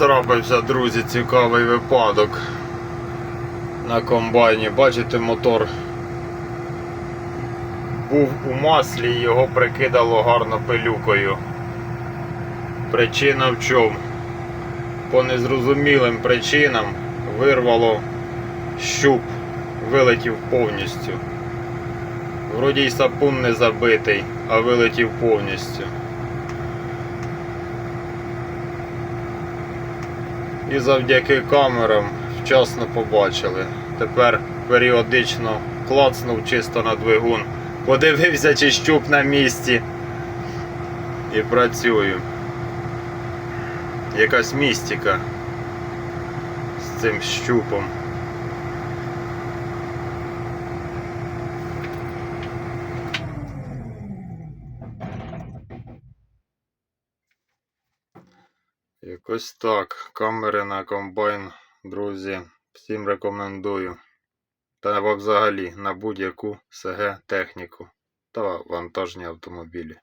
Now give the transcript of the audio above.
Трапився, друзі, цікавий випадок на комбайні. Бачите, мотор був у маслі і його прикидало гарно пилюкою. Причина в чому? По незрозумілим причинам вирвало щуп, вилетів повністю. Вроді й сапун не забитий, а вилетів повністю. І завдяки камерам вчасно побачили. Тепер періодично клацнув чисто на двигун. Подивився, чи щуп на місці. І працюю. Якась містика з цим щупом. Якось так. Камери на комбайн, друзі. Всім рекомендую. Та взагалі на будь-яку СГ техніку та вантажні автомобілі.